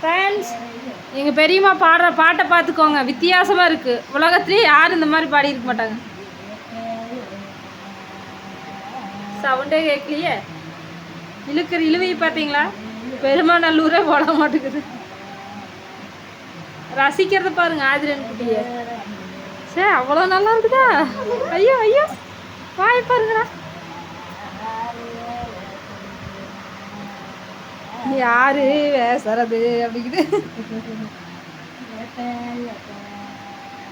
Friends எங்கள் பெரியம்மா பாடுற பாட்டை பார்த்துக்கோங்க. வித்தியாசமாக இருக்குது உலகத்துலேயே யாரும் இந்த மாதிரி பாடியிருக்க மாட்டாங்க. சவுண்டே கேட்கலையே. இழுக்கிற இழுவை பார்த்தீங்களா? பெருமாநல்லூரே போட மாட்டேங்குது. ரசிக்கிறத பாருங்க ஆதிரன் குட்டிய. சே அவ்வளோ நல்லா இருக்குதா? ஐயோ ஐயோ. வாய் பாருங்கடா. யாரு? பேசுறது அப்படிங்குது.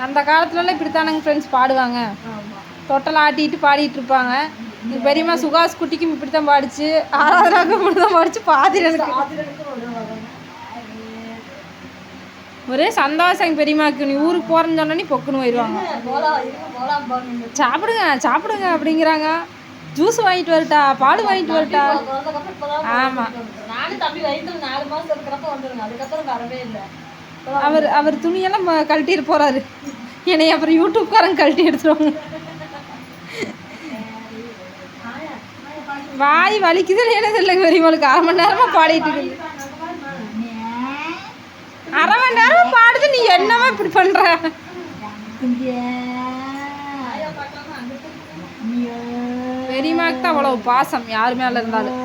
அந்த காலத்துலலாம் இப்படித்தானங்க ஃப்ரெண்ட்ஸ் பாடுவாங்க. தொட்டல் ஆட்டிட்டு பாடிட்டு இருப்பாங்க. எங்க பெரியம்மா சுகாஸ் குட்டிக்கும் இப்படி தான் பாடிச்சு ஆராதனாக்கும் இப்படி தான் பாடிச்சு பாதிரனுக்கு. ஒரே சந்தோஷம் எங்கள் பெரியம்மாக்கு. நீ ஊருக்கு போகிறேன்னு சொன்னா நீ பொக்குன்னு போயிடுவாங்க சாப்பிடுங்க சாப்பிடுங்க அப்படிங்கிறாங்க. ஜூஸ் வாங்கிட்டு வரட்டா பால் வாங்கிட்டு வரட்டா. ஆமாம் நானும் தம்பி வயிற்றுல நாலு மாசம் இருக்கிறப்ப வந்துருங்க. அதுக்கப்புறம் வரவே இல்லை. அவர் அவர் துணியெல்லாம் ம- கழட்டிட்டு போறாரு. என்னை அப்புறம் யூடியூப்காரங்க கழட்டி எடுத்துருவாங்க. வாய் வலிக்குதுன்னு என்னது இல்லைங்க பெரியவங்களுக்கு அரை மணி நேரமா பாடிட்டு இருக்குது அரை மணி நேரமா பாடுது நீ என்னவா இப்படி பண்ற? பெரியமாக்கு தான் அவ்வளவு பாசம் யார் மேல இருந்தாலும்.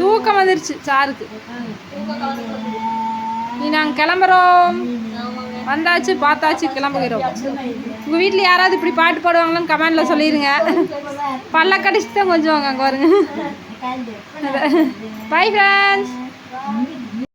தூக்கம் வந்துருச்சு சாருக்கு. நீ நாங்கள் கிளம்புறோம். வந்தாச்சு பார்த்தாச்சு கிளம்புகிறோம். உங்கள் வீட்டில் யாராவது இப்படி பாட்டு பாடுவாங்களான்னு கமெண்டில் சொல்லிடுங்க பல்ல கடிச்சு தான் கொஞ்சம் அங்கே பாருங்க. Bye friends